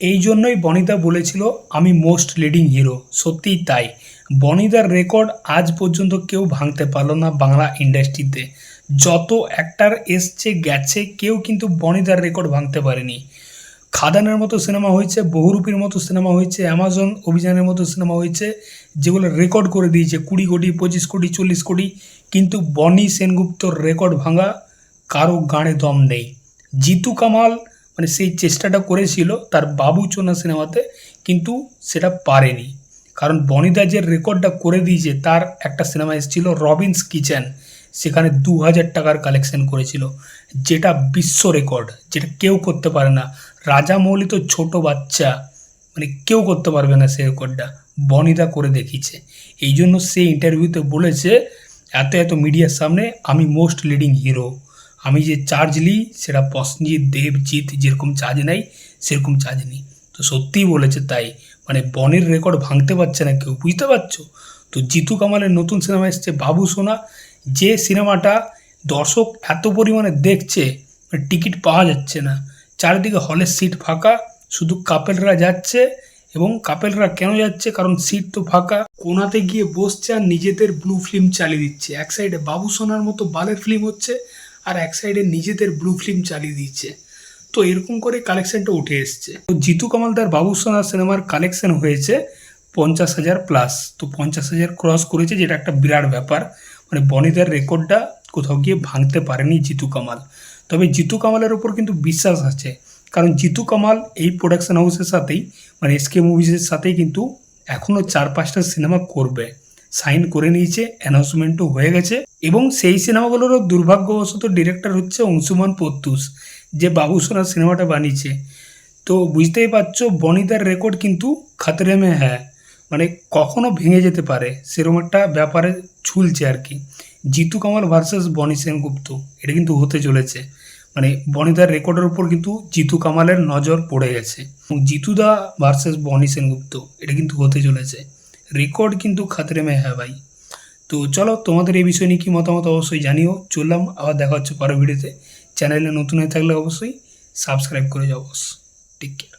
এই জন্যই বনিদা বলেছিল, আমি মোস্ট লিডিং হিরো, সত্যিই তাই। বনিদার রেকর্ড আজ পর্যন্ত কেউ ভাঙতে পারল না বাংলা ইন্ডাস্ট্রিতে। যত অ্যাক্টার এসছে, গেছে, কেউ কিন্তু বনিদার রেকর্ড ভাঙতে পারেনি। খাদানের মতো সিনেমা হয়েছে, বহুরূপীর মতো সিনেমা হয়েছে অ্যামাজন অভিযানের মতো সিনেমা হয়েছে, যেগুলো রেকর্ড করে দিয়েছে কুড়ি কোটি, পঁচিশ কোটি, চল্লিশ কোটি। কিন্তু বনি সেনগুপ্তর রেকর্ড ভাঙা কারও গানে দম নেই। জিতু কামাল মানে সেই চেষ্টাটা করেছিল তার বাবু চোনা সিনেমাতে, কিন্তু সেটা পারেনি। কারণ বনিদা যে রেকর্ডটা করে দিয়েছে, তার একটা সিনেমা এসেছিল রবিন্স কিচেন। সেখানে দু হাজার টাকার কালেকশন করেছিল। যেটা বিশ্ব রেকর্ড, যেটা কেউ করতে পারে না। রাজামৌলি তো ছোট বাচ্চা মানে কেউ করতে পারবে না সেই রেকর্ডটা। বনিদা করে দেখিয়েছে। এই জন্য সে ইন্টারভিউতে বলেছে, এত এত মিডিয়ার সামনে আমি মোস্ট লিডিং হিরো আমি যে চার্জ নিই সেটা প্রসেনজিৎ দেবজিৎ যেরকম চার্জ নেয়, সেরকম চার্জ নিই। তো সত্যিই বলেছে তাই। মানে বনের রেকর্ড ভাঙতে পারছে না কেউ, বুঝতে পারছ? তো জিতু কামালের নতুন সিনেমা এসছে বাবু সোনা। যে সিনেমাটা দর্শক এত পরিমাণে দেখছে মানে টিকিট পাওয়া যাচ্ছে না। চারিদিকে হলের সিট ফাঁকা, শুধু কাপেলরা যাচ্ছে, এবং কাপেলরা কেন যাচ্ছে? কারণ সিট তো ফাঁকা। কোনাতে গিয়ে বসছে আর নিজেদের ব্লু ফিল্ম চালিয়ে দিচ্ছে। এক সাইডে বাবু সোনার মতো বালের ফিল্ম হচ্ছে আর এক সাইডে নিজেদের ব্লু ফিল্ম চালিয়ে দিচ্ছে তো এরকম করে কালেকশনটা উঠে এসছে। তো জিতু কামালদার বাবু সোনা সিনেমার কালেকশন হয়েছে পঞ্চাশ হাজার প্লাস তো পঞ্চাশ হাজার ক্রস করেছে যেটা একটা বিরাট ব্যাপার। মানে বনিদের রেকর্ডটা কোথাও গিয়ে ভাঙতে পারেনি জিতু কামাল। তবে জিতু কামালের ওপর কিন্তু বিশ্বাস আছে। কারণ জিতু কামাল এই প্রোডাকশন হাউসের সাথেই মানে এসকে মুভিজের সাথেই কিন্তু এখনও চার পাঁচটা সিনেমা করবে। সাইন করে নিয়েছে অ্যানাউন্সমেন্টও হয়ে গেছে এবং সেই সিনেমাগুলোরও দুর্ভাগ্যবশত ডিরেক্টর হচ্ছে অংশুমান প্রত্যুষ যে বাবু সোনার সিনেমাটা বানিয়েছে। তো বুঝতেই পারছ বনিদার রেকর্ড কিন্তু খাতরে মে হ্যাঁ মানে কখনো ভেঙে যেতে পারে, সেরকম একটা ব্যাপারে ঝুলছে আর কি। জিতু কামাল ভার্সেস বনি সেনগুপ্ত, এটা কিন্তু হতে চলেছে। মানে বনিদার রেকর্ডের উপর কিন্তু জিতু কামালের নজর পড়ে গেছে। জিতুদা ভার্সেস বনি সেনগুপ্ত, এটা কিন্তু হতে চলেছে। রেকর্ড কিন্তু খাতরে মে হ্যাঁ ভাই। তো চলো তোমাদের এই বিষয় নিয়ে কি মতামত অবশ্যই জানিও, চললাম, আবার দেখা হচ্ছে পরের ভিডিওতে চ্যানেলে নতুন হয়ে থাকলে অবশ্যই সাবস্ক্রাইব করে যাও বস টেক কেয়ার